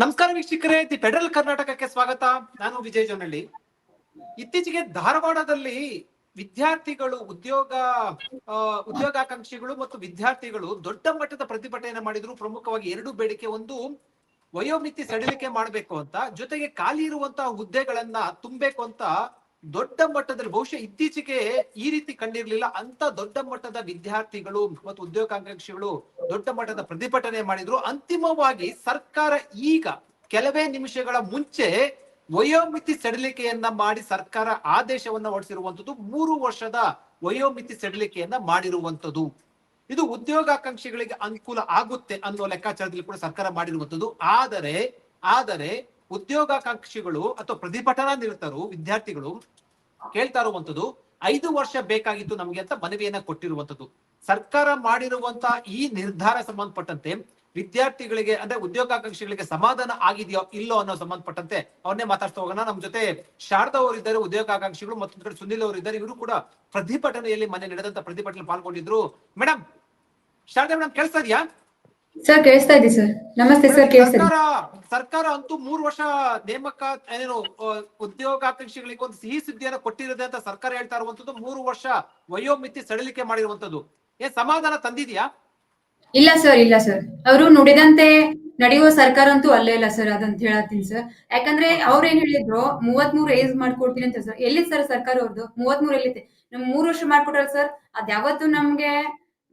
ನಮಸ್ಕಾರ ವೀಕ್ಷಕರೇ, the federal ಕರ್ನಾಟಕಕ್ಕೆ ಸ್ವಾಗತ. ನಾನು ವಿಜಯ್ ಜೋನಳ್ಳಿ ಇತ್ತೀಚೆಗೆ ಧಾರವಾಡದಲ್ಲಿ ವಿದ್ಯಾರ್ಥಿಗಳು, ಉದ್ಯೋಗ ಉದ್ಯೋಗಾಕಾಂಕ್ಷಿಗಳು ಮತ್ತು ವಿದ್ಯಾರ್ಥಿಗಳು ದೊಡ್ಡ ಮಟ್ಟದ ಪ್ರತಿಭಟನೆ ಮಾಡಿದ್ರು. ಪ್ರಮುಖವಾಗಿ ಎರಡು ಬೇಡಿಕೆ. ಒಂದು, ವಯೋಮಿತಿ ಸಡಿಲಿಕೆ ಮಾಡಬೇಕು ಅಂತ. ಜೊತೆಗೆ ಖಾಲಿ ಇರುವಂತಹ ಹುದ್ದೆಗಳನ್ನ ತುಂಬಬೇಕು ಅಂತ ದೊಡ್ಡ ಮಟ್ಟದಲ್ಲಿ ಬಹುಶಃ ಇತ್ತೀಚೆಗೆ ಈ ರೀತಿ ಕಂಡಿರ್ಲಿಲ್ಲ. ಅಂತ ದೊಡ್ಡ ಮಟ್ಟದ ವಿದ್ಯಾರ್ಥಿಗಳು ಮತ್ತು ಉದ್ಯೋಗಾಕಾಂಕ್ಷಿಗಳು ದೊಡ್ಡ ಮಟ್ಟದ ಪ್ರತಿಭಟನೆ ಮಾಡಿದ್ರು. ಅಂತಿಮವಾಗಿ ಸರ್ಕಾರ ಈಗ ಕೆಲವೇ ನಿಮಿಷಗಳ ಮುಂಚೆ ವಯೋಮಿತಿ ಸಡಿಲಿಕೆಯನ್ನ ಮಾಡಿ ಸರ್ಕಾರ ಆದೇಶವನ್ನ ಹೊರಡಿಸಿರುವಂತದ್ದು ಮೂರು ವರ್ಷದ ವಯೋಮಿತಿ ಸಡಿಲಿಕೆಯನ್ನ ಮಾಡಿರುವಂತದ್ದು ಇದು ಉದ್ಯೋಗಾಕಾಂಕ್ಷಿಗಳಿಗೆ ಅನುಕೂಲ ಆಗುತ್ತೆ ಅನ್ನೋ ಲೆಕ್ಕಾಚಾರದಲ್ಲಿ ಕೂಡ ಸರ್ಕಾರ ಮಾಡಿರುವಂತದ್ದು ಆದರೆ ಆದರೆ ಉದ್ಯೋಗಾಕಾಂಕ್ಷಿಗಳು ಅಥವಾ ಪ್ರತಿಭಟನಾ ನಿರತರು ವಿದ್ಯಾರ್ಥಿಗಳು ಕೇಳ್ತಾ ಇರುವಂತದ್ದು ಐದು ವರ್ಷ ಬೇಕಾಗಿತ್ತು ನಮ್ಗೆ ಅಂತ ಮನವಿಯನ್ನ ಕೊಟ್ಟಿರುವಂತದ್ದು ಸರ್ಕಾರ ಮಾಡಿರುವಂತ ಈ ನಿರ್ಧಾರ ಸಂಬಂಧಪಟ್ಟಂತೆ ವಿದ್ಯಾರ್ಥಿಗಳಿಗೆ ಅಂದ್ರೆ ಉದ್ಯೋಗಾಕಾಂಕ್ಷಿಗಳಿಗೆ ಸಮಾಧಾನ ಆಗಿದೆಯೋ ಇಲ್ಲೋ ಅನ್ನೋ ಸಂಬಂಧಪಟ್ಟಂತೆ ಅವನ್ನೇ ಮಾತಾಡ್ತಾ ಹೋಗೋಣ. ನಮ್ ಜೊತೆ ಶಾರದಾ ಅವರಿದ್ದಾರೆ ಉದ್ಯೋಗಾಕಾಂಕ್ಷಿಗಳು ಮತ್ತೊಂದು ಕಡೆ ಸುನಿಲ್ ಅವರು ಇದ್ದಾರೆ. ಇವರು ಕೂಡ ಪ್ರತಿಭಟನೆಯಲ್ಲಿ ಮನೆ ನಡೆದಂತ ಪ್ರತಿಭಟನೆ ಪಾಲ್ಗೊಂಡಿದ್ರು. ಮೇಡಮ್ ಶಾರದಾ ಮೇಡಮ್ ಕೇಳಿಸ್ತಾ ಇದೆಯಾ? ಸರ್ ಕೇಳಿಸ್ತಾ ಇದೆ ಸರ್. ನಮಸ್ತೆ ಸರ್ ಕೇಳಿಸ್ತಾ ಸರ್ಕಾರ ಅಂತೂ ಮೂರು ವರ್ಷ ನೇಮಕ ಏನೇನು ಆ, ಉದ್ಯೋಗಾಕಾಂಕ್ಷಿಗಳಿಗೆ ಒಂದು ಸಿಹಿ ಸುದ್ದಿಯನ್ನ ಕೊಟ್ಟಿರುತ್ತೆ ಅಂತ ಸರ್ಕಾರ ಹೇಳ್ತಾ ಇರುವಂತದ್ದು ಮೂರು ವರ್ಷ ವಯೋಮಿತಿ ಸಡಿಲಿಕೆ ಮಾಡಿರುವಂತದ್ದು. ಏನ್ ಸಮಾಧಾನ ತಂದಿದ್ಯಾ? ಇಲ್ಲ ಸರ್ ಇಲ್ಲ ಸರ್. ಅವರು ನುಡಿದಂತೆ ನಡೆಯುವ ಸರ್ಕಾರ ಅಂತೂ ಅಲ್ಲೇ ಇಲ್ಲ ಸರ್ ಅದಂತ ಹೇಳತ್ತೀನಿ ಸರ್. ಯಾಕಂದ್ರೆ ಅವ್ರ ಏನ್ ಹೇಳಿದ್ರು ಮೂವತ್ ಮೂರು ಏಜ್ ಮಾಡ್ಕೊಡ್ತೀನಿ ಅಂತ ಸರ್. ಎಲ್ಲಿ ಸರ್ ಸರ್ಕಾರ ಅವ್ರದ್ದು ಮೂವತ್ ಮೂರು ಎಲ್ಲಿದೆ ನಮ್ ಮೂರ್ ವರ್ಷ ಮಾಡ್ಕೊಟ್ರಲ್ಲ ಸರ್ ಅದ್ ಯಾವತ್ತು ನಮ್ಗೆ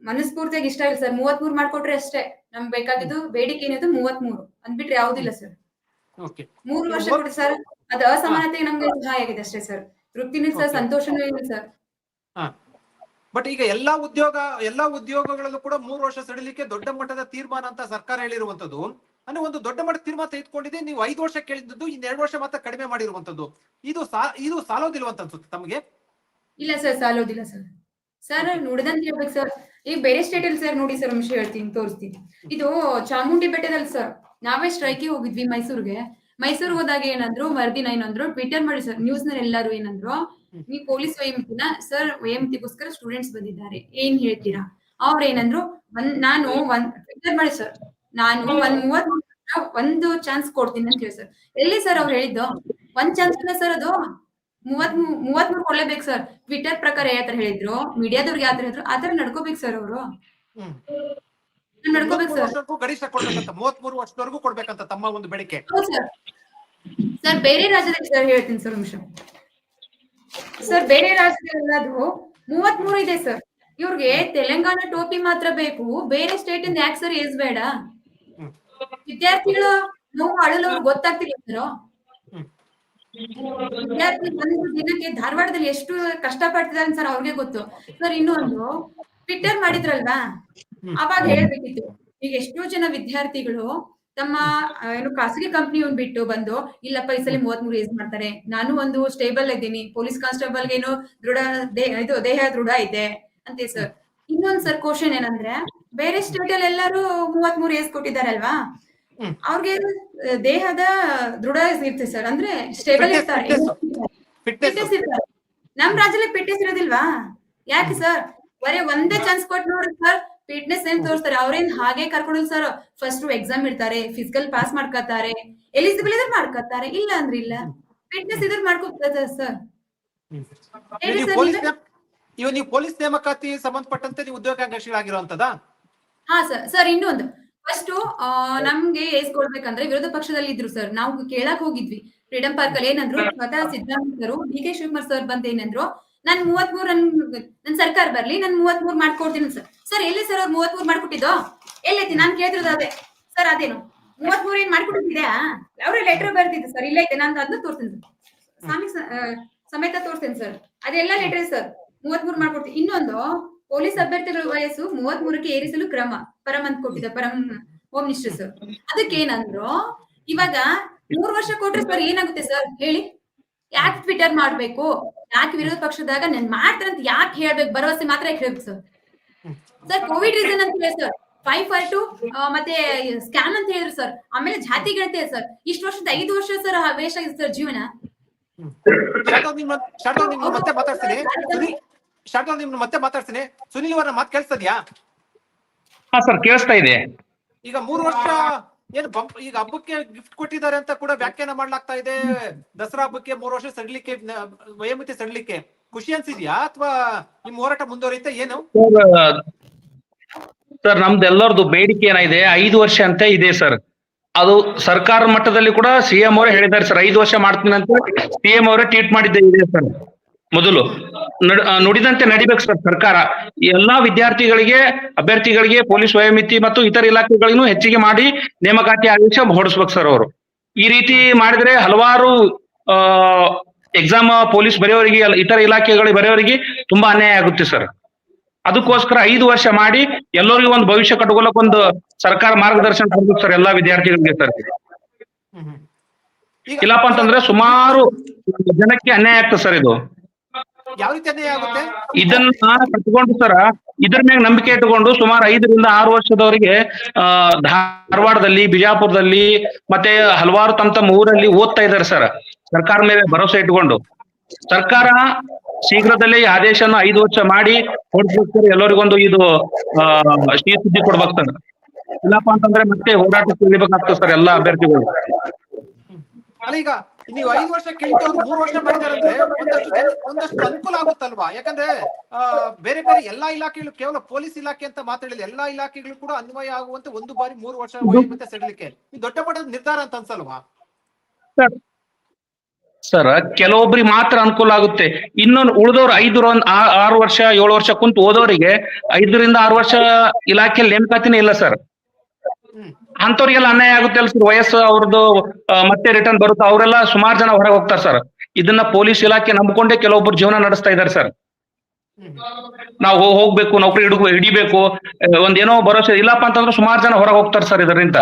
ಮನಸ್ಫೂರ್ತಿಯಾಗಿ ಇಷ್ಟ ಇಲ್ಲ ಸರ್. ಮೂವತ್ ಮೂರ್ ಮಾಡ್ಕೊಟ್ರೆ ಅಷ್ಟೇ. ನಮ್ಗೆ ಬೇಕಾಗಿದ್ದು ಬೇಡಿಕೆ ಏನಿದೆ ಮೂವತ್ ಮೂರು. ಅಂದ್ಬಿಟ್ರೆ ಯಾವ್ದಿಲ್ಲ ಸರ್. ಮೂರು ವರ್ಷ ಕೊಡಿ ಸರ್ ಅದ ಅಸಮಾನತೆ ನಮ್ಗೆ ಸಹಾಯ ಆಗಿದೆ ಅಷ್ಟೇ ಸರ್. ತೃಪ್ತಿನೂ ಸರ್. ಸಂತೋಷನೂ ಇಲ್ಲ ಸರ್. ಬಟ್ ಈಗ ಎಲ್ಲಾ ಉದ್ಯೋಗ ಎಲ್ಲಾ ಉದ್ಯೋಗಗಳಲ್ಲೂ ಕೂಡ ಮೂರು ವರ್ಷ ಸಡಿಲಿಕ್ಕೆ ದೊಡ್ಡ ಮಟ್ಟದ ತೀರ್ಮಾನ ಅಂತ ಸರ್ಕಾರ ಹೇಳಿರುವಂತದ್ದು ಅಂದ್ರೆ ಒಂದು ದೊಡ್ಡ ಮಟ್ಟದ ತೀರ್ಮಾನ ತೆಗೆದುಕೊಂಡಿದೆ ನೀವು ಐದು ವರ್ಷ ಕೇಳಿದ್ದು ಇನ್ ಎರಡು ವರ್ಷ ಮಾತ್ರ ಕಡಿಮೆ ಮಾಡಿರುವಂತದ್ದು ಇದು ಇದು ಸಾಲೋದಿಲ್ವಂತ ಅನ್ಸುತ್ತೆ ತಮಗೆ? ಇಲ್ಲ ಸರ್ ಸಾಲೋದಿಲ್ಲ ಸರ್. ಸರ್ ನೋಡಿದಂತ ಹೇಳ್ಬೇಕು ಸರ್ ಈಗ ಬೇರೆ ಸ್ಟೇಟ್ ಅಲ್ಲಿ ಸರ್ ನೋಡಿ ಸರ್ ಅಂಶ ಹೇಳ್ತೀನಿ ತೋರಿಸ್ತೀನಿ. ಇದು ಚಾಮುಂಡಿ ಬೆಟ್ಟದಲ್ಲಿ ಸರ್ ನಾವೇ ಸ್ಟ್ರೈಕಿಗೆ ಹೋಗಿದ್ವಿ ಮೈಸೂರಿಗೆ. ಮೈಸೂರಿಗೆ ಹೋದಾಗ ಏನಂದ್ರು ಮರ್ದಿನ ಏನಂದ್ರು ಟ್ವಿಟರ್ ಮಾಡಿ ಸರ್ ನ್ಯೂಸ್ನಲ್ಲಿ ಎಲ್ಲಾರು ಏನಂದ್ರು ನೀವು ಪೊಲೀಸ್ ವೈಮತಿನ ಸರ್ ವೈಮತಿಗೋಸ್ಕರ ಸ್ಟೂಡೆಂಟ್ಸ್ ಬಂದಿದ್ದಾರೆ ಏನ್ ಹೇಳ್ತೀರಾ? ಅವ್ರ ಏನಂದ್ರು ಒಂದ್ ನಾನು ಒಂದ್ ಟ್ವಿಟರ್ ಮಾಡಿ ಸರ್ ನಾನು ಒಂದ್ ಮೂವತ್ ಒಂದು ಚಾನ್ಸ್ ಕೊಡ್ತೀನಿ ಅಂತ ಹೇಳಿ ಸರ್ ಎಲ್ಲಿ ಸರ್ ಅವ್ರು ಹೇಳಿದ್ದು? ಒಂದ್ ಚಾನ್ಸ್ ಇಲ್ಲ ಸರ್ ಅದು ಮೂವತ್ ಮೂವತ್ ಮೂರು ಕೊಡ್ಲೇಬೇಕು ಸರ್ ಟ್ವಿಟರ್ ಪ್ರಕಾರ ಯಾತ್ರ ತರ ಹೇಳಿದ್ರು? ಮೀಡಿಯಾದವ್ರಿಗೆ ಯಾತ್ರ ತರ ಹೇಳಿದ್ರು? ಆ ನಡ್ಕೋಬೇಕು ಸರ್ ಅವರು. ನಡ್ಕೋಬೇಕು ಸರ್ ಗರಿಷ್ಠ ಕೊಡ್ಬೇಕಂತ ವರ್ಷದವರೆಗೂ ಕೊಡ್ಬೇಕಂತ ತಮ್ಮ ಒಂದು ಬೇಡಿಕೆ. ಸರ್ ಬೇರೆ ರಾಜ್ಯದಲ್ಲಿ ಸರ್ ಹೇಳ್ತೀನಿ ಸರ್ ನಿಮಿಷ. ಸರ್ ಬೇರೆ ರಾಜ್ಯದಲ್ಲಾದ್ರು ಅದು ಮೂರು ಇದೆ ಸರ್ ಇವ್ರಿಗೆ ತೆಲಂಗಾಣ ಟೋಪಿ ಮಾತ್ರ ಬೇಕು. ಬೇರೆ ಸ್ಟೇಟ್ ಇಂದ ಯಾಕೆ ಸರ್ ಬೇಡ ವಿದ್ಯಾರ್ಥಿಗಳು ನೋವು ಅಳಲು ಗೊತ್ತಾಗ್ತಿಲ್ಲ ಸರ್. ವಿದ್ಯಾರ್ಥಿ ಒಂದು ದಿನಕ್ಕೆ ಧಾರವಾಡದಲ್ಲಿ ಎಷ್ಟು ಕಷ್ಟ ಪಡ್ತಿದ್ದಾರೆ ಸರ್ ಅವ್ರಿಗೆ ಗೊತ್ತು. ಸರ್ ಇನ್ನೊಂದು ಟ್ವಿಟ್ಟರ್ ಮಾಡಿದ್ರಲ್ವಾ. ಅವಾಗ ಹೇಳ್ಬೇಕಿತ್ತು. ಈಗ ಎಷ್ಟೋ ಜನ ವಿದ್ಯಾರ್ಥಿಗಳು ತಮ್ಮ ಏನು ಖಾಸಗಿ ಕಂಪ್ನಿ ಬಿಟ್ಟು ಬಂದು ಇಲ್ಲಪ್ಪ ಈ ಸಲ ಮೂವತ್ ಮೂರು ಏಜ್ ಮಾಡ್ತಾರೆ. ನಾನು ಒಂದು ಸ್ಟೇಬಲ್ ಇದ್ದೀನಿ. ಪೊಲೀಸ್ ಕಾನ್ಸ್ಟೇಬಲ್ ಏನು ದೃಢ ಇದು ದೇಹ ದೃಢ ಇದೆ ಅಂತೆ ಸರ್ ಇನ್ನೊಂದ್ ಸರ್ ಕ್ವಶನ್ ಏನಂದ್ರೆ ಬೇರೆ ಸ್ಟೇಟ್ ಅಲ್ಲಿ ಎಲ್ಲರೂ ಮೂವತ್ ಮೂರು ಏಜ್ ಕೊಟ್ಟಿದ್ದಾರಲ್ವಾ? ಹ್ಮ್. ಅವ್ರಿಗೆ ದೇಹದ ದೃಢ ಇರ್ತದೆ ಸರ್. ಅಂದ್ರೆ ಸ್ಟೇಬಲ್ ಇರ್ತಾರೆ. ನಮ್ ರಾಜ್ಯದಲ್ಲಿ ಫಿಟ್ನೆಸ್ ಇರೋದಿಲ್ವಾ? ಯಾಕೆ ಸರ್? ಬರೀ ಒಂದೇ ಚಾನ್ಸ್ ಕೊಟ್ಟು ನೋಡಿ ಸರ್. ಫಿಟ್ನೆಸ್ ಏನ್ ತೋರಿಸ್ತಾರೆ? ಅವ್ರೇನ್ ಹಾಗೆ ಕರ್ಕೊಂಡು ಸರ್ ಫಸ್ಟ್ ಎಕ್ಸಾಮ್ ಇಡ್ತಾರೆ ಫಿಸಿಕಲ್ ಪಾಸ್ ಮಾಡ್ಕೋತಾರೆ ಎಲಿಜಿಬಲ್ ಇದ್ರೆ ಮಾಡ್ಕೋತಾರೆ ಇಲ್ಲ ಅಂದ್ರೆ ಇಲ್ಲ. ಫಿಟ್ನೆಸ್ ಇದ್ರೆ ಮಾಡ್ಕೋತಾರೆ ಸರ್. ಇವ್ ನೀವು ಸರ್ ಪೊಲೀಸ್ ನೇಮಕಾತಿ ಸಂಬಂಧಪಟ್ಟಂತೆ ನೀವು ಉದ್ಯೋಗಾಕಾಂಕ್ಷಿಗಳಾಗಿರುವಂತದಾ ಹಾ ಸರ್. ಸರ್ ಇನ್ನೊಂದು. ಫಸ್ಟ್ ನಮ್ಗೆ ಕೊಡ್ಬೇಕಂದ್ರೆ ವಿರೋಧ ಪಕ್ಷದಲ್ಲಿ ಇದ್ರು ಸರ್ ನಾವು ಕೇಳಕ್ ಹೋಗಿದ್ವಿ. ಫ್ರೀಡಂ ಪಾರ್ಕ್ ಅಲ್ಲಿ ಏನಂದ್ರು ಸ್ವತಃ ಸಿದ್ದರಾಮಯ್ಯರು ಡಿ ಕೆ ಶಿವಕುಮಾರ್ ಸರ್ ಬಂದ ಏನಂದ್ರು, ನಾನ್ ಮೂವತ್ ಮೂರ್ ನನ್ ಸರ್ಕಾರ ಬರ್ಲಿ, ನಾನ್ ಮೂವತ್ ಮೂರ್ ಮಾಡ್ಕೊಡ್ತೀನಿ ಸರ್ ಸರ್ ಎಲ್ಲಿ ಸರ್ ಅವ್ರು ಮೂವತ್ ಮೂರ್ ಮಾಡ್ಕೊಟ್ಟಿದ್ದು? ಎಲ್ಲೈತಿ, ನಾನ್ ಕೇಳಿದ್ರದ ಅದೇ. ಸರ್ ಅದೇನು? ಮೂವತ್ ಮೂರ್ ಏನ್ ಮಾಡ್ಕೊಟ್ಟಿದ್ಯಾ? ಅವ್ರ ಲೆಟರ್ ಬರ್ತಿದ್ದು ಸರ್ ಇಲ್ಲ ಐತೆ ನಾನು ಅದನ್ನ ತೋರ್ತೀನಿ ಸರ್ ಸಮೇತ ತೋರಿಸ್ತೇನೆ ಸರ್ ಅದೆಲ್ಲ ಲೆಟರ್ ಸರ್ ಮೂವತ್ ಮೂರ್ ಮಾಡ್ಕೊಡ್ತೀನಿ ಇನ್ನೊಂದು ಪೊಲೀಸ್ ಅಭ್ಯರ್ಥಿಗಳ ವಯಸ್ಸು ಮೂವತ್ ಮೂರಕ್ಕೆ ಏರಿಸಲು ಕ್ರಮ. ಪರಂ ಅಂತ ಕೊಟ್ಟಿದ್ದ ಪರಂ ಹೋಮ್ ಮಿನಿಸ್ಟರ್ ಸರ್ ಅದಕ್ಕೆ ಏನಂದ್ರು ಇವಾಗ ಮೂರ್ ವರ್ಷ ಕೊಟ್ರೆ ಸರ್ ಏನಾಗುತ್ತೆ ಸರ್? ಹೇಳಿ. ಯಾಕೆ ಟ್ವಿಟರ್ ಮಾಡ್ಬೇಕು? ಯಾಕೆ ವಿರೋಧ ಪಕ್ಷದಾಗ ನಾನು ಮಾಡ್ತಾರೆ ಅಂತ ಯಾಕೆ ಹೇಳ್ಬೇಕು? ಭರವಸೆ ಮಾತ್ರ ಹೇಳ್ಬೇಕು ಸರ್? ಸರ್ ಕೋವಿಡ್ ರೀಸನ್ ಅಂತ ಹೇಳಿ ಸರ್. ಫೈವ್ ಫೈವ್ ಟು ಮತ್ತೆ ಸ್ಕ್ಯಾನ್ ಅಂತ ಹೇಳಿದ್ರು ಸರ್. ಆಮೇಲೆ ಜಾತಿ ಗಣತೆ ಸರ್. ಇಷ್ಟು ವರ್ಷದ ಐದು ವರ್ಷ ಸರ್ ವೇಸ್ಟ್ ಆಗಿದೆ ಸರ್ ಜೀವನ. ಶಾರದಾ ನಿಮ್ನ ಮತ್ತೆ ಮಾತಾಡ್ತೀನಿ. ಸುನಿಲ್ ಅವರ ಮಾತು ಕೇಳಿಸ್ತದ್ಯಾ ಹಾ ಸರ್ ಕೇಳಿಸ್ತಾ ಇದೆ. ಈಗ ಮೂರು ವರ್ಷ ಏನು ಬಂಪ್ ಈಗ ಹಬ್ಬಕ್ಕೆ ಗಿಫ್ಟ್ ಕೊಟ್ಟಿದ್ದಾರೆ ಅಂತ ಕೂಡ ವ್ಯಾಖ್ಯಾನ ಮಾಡ್ಲಾಗ್ತಾ ಇದೆ. ದಸರಾ ಹಬ್ಬಕ್ಕೆ ಮೂರು ವರ್ಷ ಸಡಿಲಿಕ್ಕೆ ವಯೋಮಿತಿ ಸಡಿಲಿಕ್ಕೆ. ಖುಷಿ ಅನ್ಸಿದ್ಯಾ ಅಥವಾ ನಿಮ್ ಹೋರಾಟ ಮುಂದುವರಿಯುತ್ತೆ? ಏನು? ಸರ್ ನಮ್ದೆಲ್ಲರದು ಬೇಡಿಕೆ ಏನಿದೆ ಐದು ವರ್ಷ ಅಂತ ಇದೆ ಸರ್. ಅದು ಸರ್ಕಾರ ಮಟ್ಟದಲ್ಲಿ ಕೂಡ ಸಿಎಂ ಅವರೇ ಹೇಳಿದ್ದಾರೆ ಸರ್. ಐದು ವರ್ಷ ಮಾಡ್ತೀನಿ ಅಂತ ಸಿಎಂ ಅವರೇ ಟ್ವೀಟ್ ಮಾಡಿದ್ದೆ ಇದೆ ಸರ್. ಮೊದಲು ನಡ್- ನುಡಿದಂತೆ ನಡಿಬೇಕು ಸರ್ ಸರ್ಕಾರ. ಎಲ್ಲಾ ವಿದ್ಯಾರ್ಥಿಗಳಿಗೆ ಅಭ್ಯರ್ಥಿಗಳಿಗೆ ಪೊಲೀಸ್ ವಯೋಮಿತಿ ಮತ್ತು ಇತರ ಇಲಾಖೆಗಳಿಗೂ ಹೆಚ್ಚಿಗೆ ಮಾಡಿ ನೇಮಕಾತಿ ಆದೇಶ ಹೊರಡಿಸ್ಬೇಕು ಸರ್ ಅವರು. ಈ ರೀತಿ ಮಾಡಿದ್ರೆ ಹಲವಾರು ಎಕ್ಸಾಮ್ ಪೊಲೀಸ್ ಬರೆಯೋರಿಗೆ ಇತರ ಇಲಾಖೆಗಳಿಗೆ ಬರೆಯೋರಿಗೆ ತುಂಬಾ ಅನ್ಯಾಯ ಆಗುತ್ತೆ ಸರ್. ಅದಕ್ಕೋಸ್ಕರ ಐದು ವರ್ಷ ಮಾಡಿ ಎಲ್ಲರಿಗೂ ಒಂದು ಭವಿಷ್ಯ ಕಟ್ಕೊಳ್ಳಕ್ ಒಂದು ಸರ್ಕಾರ ಮಾರ್ಗದರ್ಶನ ಕೊಡ್ಬೇಕು ಸರ್ ಎಲ್ಲಾ ವಿದ್ಯಾರ್ಥಿಗಳಿಗೆ ಸರ್. ಇಲ್ಲಪ್ಪ ಅಂತಂದ್ರೆ ಸುಮಾರು ಜನಕ್ಕೆ ಅನ್ಯಾಯ ಆಗ್ತದೆ ಸರ್ ಇದು. ಯಾವ ರೀತಿ ಅನ್ಯಾಯ ಆಗುತ್ತೆ? ಇದನ್ನ ಕಟ್ಕೊಂಡು ಸರ ಇದ್ರ ಮ್ಯಾಗ ನಂಬಿಕೆ ಇಟ್ಟುಕೊಂಡು ಸುಮಾರು ಐದರಿಂದ ಆರು ವರ್ಷದವರಿಗೆ ಆ ಧಾರವಾಡದಲ್ಲಿ ಬಿಜಾಪುರದಲ್ಲಿ ಮತ್ತೆ ಹಲವಾರು ತಮ್ಮ ತಮ್ಮ ಊರಲ್ಲಿ ಓದ್ತಾ ಇದ್ದಾರೆ ಸರ್. ಸರ್ಕಾರ ಮೇಲೆ ಭರವಸೆ ಇಟ್ಕೊಂಡು ಸರ್ಕಾರ ಶೀಘ್ರದಲ್ಲೇ ಈ ಆದೇಶನ ಐದು ವರ್ಷ ಮಾಡಿ ಕೊಡ್ಬೇಕು ಎಲ್ಲರಿಗೊಂದು ಇದು ಆ ಸಿಹಿ ಸುದ್ದಿ ಕೊಡ್ಬೇಕು ಸರ್. ಇಲ್ಲಪ್ಪ ಅಂತಂದ್ರೆ ಮತ್ತೆ ಹೋರಾಟಕ್ಕೆ ಇಳಿಬೇಕಾಗ್ತದೆ ಸರ್ ಎಲ್ಲಾ ಅಭ್ಯರ್ಥಿಗಳು. ನೀವು ಐದು ವರ್ಷ ಕೇಳ್ತಾ ಅವ್ರು ಮೂರು ವರ್ಷ ಮಾಡಿದಾರೆ ಒಂದಷ್ಟು ಜನ- ಒಂದಷ್ಟು ಅನುಕೂಲ ಆಗುತ್ತಲ್ವಾ? ಯಾಕಂದ್ರೆ ಆ, ಬೇರೆ ಬೇರೆ ಎಲ್ಲಾ ಇಲಾಖೆಗಳು ಕೇವಲ ಪೊಲೀಸ್ ಇಲಾಖೆ ಅಂತ ಮಾತಾಡಿಲ್ಲ. ಎಲ್ಲಾ ಇಲಾಖೆಗಳು ಕೂಡ ಅನ್ವಯ ಆಗುವಂತೆ ಒಂದು ಬಾರಿ ಮೂರು ವರ್ಷ ಮತ್ತೆ ಸಡಿಲಿಕ್ಕೆ. ಇದು ದೊಡ್ಡ ಮಟ್ಟದ ನಿರ್ಧಾರ ಅಂತ ಅನ್ಸಲ್ವಾ? ಸರ್. ಸರ್ ಕೆಲವೊಬ್ರಿಗೆ ಮಾತ್ರ ಅನುಕೂಲ ಆಗುತ್ತೆ. ಇನ್ನೊಂದು ಉಳಿದವ್ರು ಐದು ಆರು ವರ್ಷ ಏಳು ವರ್ಷ ಕುಂತು ಓದೋರಿಗೆ ಐದರಿಂದ ಆರು ವರ್ಷ ಇಲಾಖೆಯಲ್ಲಿ ನೇಮಕಾತಿನೇ ಇಲ್ಲ ಸರ್. ಅಂತವ್ರಿಗೆಲ್ಲ ಅನ್ಯಾಯ ಆಗುತ್ತೆ ಅಲ್ಲ ಸರ್ ವಯಸ್ಸು ಅವ್ರದ್ದು ಮತ್ತೆ ರಿಟರ್ನ್ ಬರುತ್ತೆ. ಅವರೆಲ್ಲ ಸುಮಾರು ಜನ ಹೊರಗೆ ಹೋಗ್ತಾರೆ ಸರ್ ಇದನ್ನ ಪೊಲೀಸ್ ಇಲಾಖೆ ನಂಬ್ಕೊಂಡೇ ಕೆಲವೊಬ್ರು ಜೀವನ ನಡೆಸ್ತಾ ಇದ್ದಾರೆ ಸರ್ ನಾವು ಹೋಗ್ಬೇಕು ನೌಕರಿ ಹಿಡಿದು ಹಿಡಿಬೇಕು ಒಂದೇನೋ ಭರವಸೆ ಇಲ್ಲಪ್ಪ ಅಂತಂದ್ರೆ ಸುಮಾರು ಜನ ಹೊರಗೆ ಹೋಗ್ತಾರೆ ಸರ್ ಇದರಿಂದ.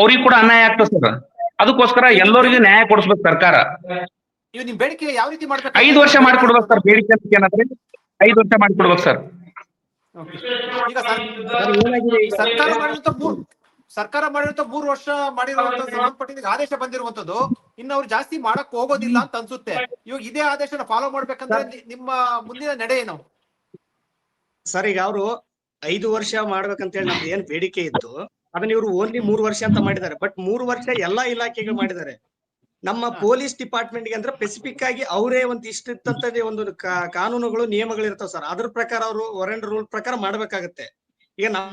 ಅವ್ರಿಗೆ ಕೂಡ ಅನ್ಯಾಯ ಆಗ್ತದೆ ಸರ್ ಅದಕ್ಕೋಸ್ಕರ ಎಲ್ಲರಿಗೂ ನ್ಯಾಯ ಕೊಡಿಸ್ಬೇಕು ಸರ್ಕಾರ. ಬೇಡಿಕೆ ಯಾವ ರೀತಿ ಮಾಡ್ಬೇಕು? ಐದು ವರ್ಷ ಮಾಡ್ಕೊಡ್ಬೇಕು ಸರ್ ಬೇಡಿಕೆ ಏನಂದ್ರೆ ಐದು ವರ್ಷ ಮಾಡ್ಕೊಡ್ಬೇಕು ಸರ್ ಸರ್ಕಾರ ಮಾಡಿರುವಂತ ಮೂರ್ ವರ್ಷ ಮಾಡಿರುವಂತ ಸಂಬಂಧಪಟ್ಟಿದ ಆದೇಶ ಬಂದಿರುವಂತದ್ದು ಇನ್ನು ಅವ್ರು ಜಾಸ್ತಿ ಮಾಡಕ್ ಹೋಗೋದಿಲ್ಲ ಅಂತ ಅನ್ಸುತ್ತೆ. ಇವಾಗ ಇದೇ ಆದೇಶನ ಫಾಲೋ ಮಾಡ್ಬೇಕಂದ್ರೆ ನಿಮ್ಮ ಮುಂದಿನ ನಡೆ ಏನು? ಸರ್ ಈಗ ಅವರು ಐದು ವರ್ಷ ಮಾಡ್ಬೇಕಂತ ಹೇಳಿ ನಮ್ದು ಏನ್ ಬೇಡಿಕೆ ಇತ್ತು ಅದನ್ನ ಇವರು ಓನ್ಲಿ ಮೂರು ವರ್ಷ ಅಂತ ಮಾಡಿದ್ದಾರೆ. ಬಟ್ ಮೂರು ವರ್ಷ ಎಲ್ಲಾ ಇಲಾಖೆಗಳು ಮಾಡಿದ್ದಾರೆ. ನಮ್ಮ ಪೊಲೀಸ್ ಡಿಪಾರ್ಟ್ಮೆಂಟ್ಗೆ ಅಂದ್ರೆ ಸ್ಪೆಸಿಫಿಕ್ ಆಗಿ ಅವರೇ ಒಂದು ಇಷ್ಟ ಒಂದು ಕಾನೂನುಗಳು ನಿಯಮಗಳು ಇರ್ತಾವ ಸರ್. ಅದ್ರ ಪ್ರಕಾರ ಅವರು ವರೆಂಡ್ ರೂಲ್ ಪ್ರಕಾರ ಮಾಡ್ಬೇಕಾಗತ್ತೆ. ಈಗ ನಮ್